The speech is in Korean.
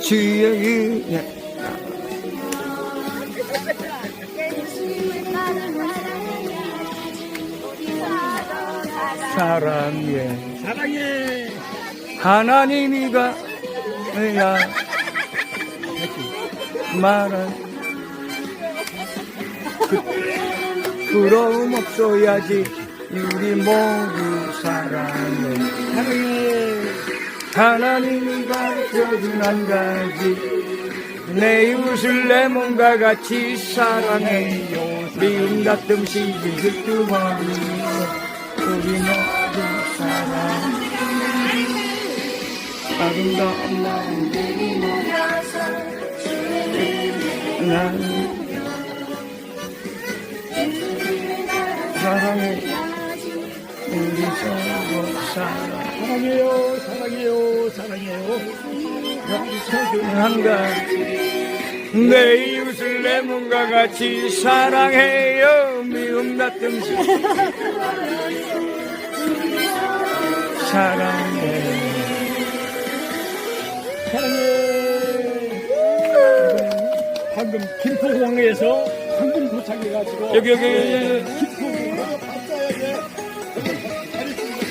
주여의 사랑해. 사랑해. 하나님이가 내야 말한 부러움 없어야지 우리 모두 사랑해. 사랑해. 하나님이 가르쳐준 한 가지. 내 이웃을 내 몸과 같이 사랑해요 미움 같은 시기 흩두머니 우리 모두 사랑. 아름다운 마음들이 모여서 주를 나는 사랑해요 우리 서로 사랑해요 사랑해요. 사랑해요 소중한 가내 이웃을 내 몸과 같이 사랑해요. 미움 같은 사랑해. 사랑해. 방금 김포공항에서 방금 도착해가지고 여기, 여기.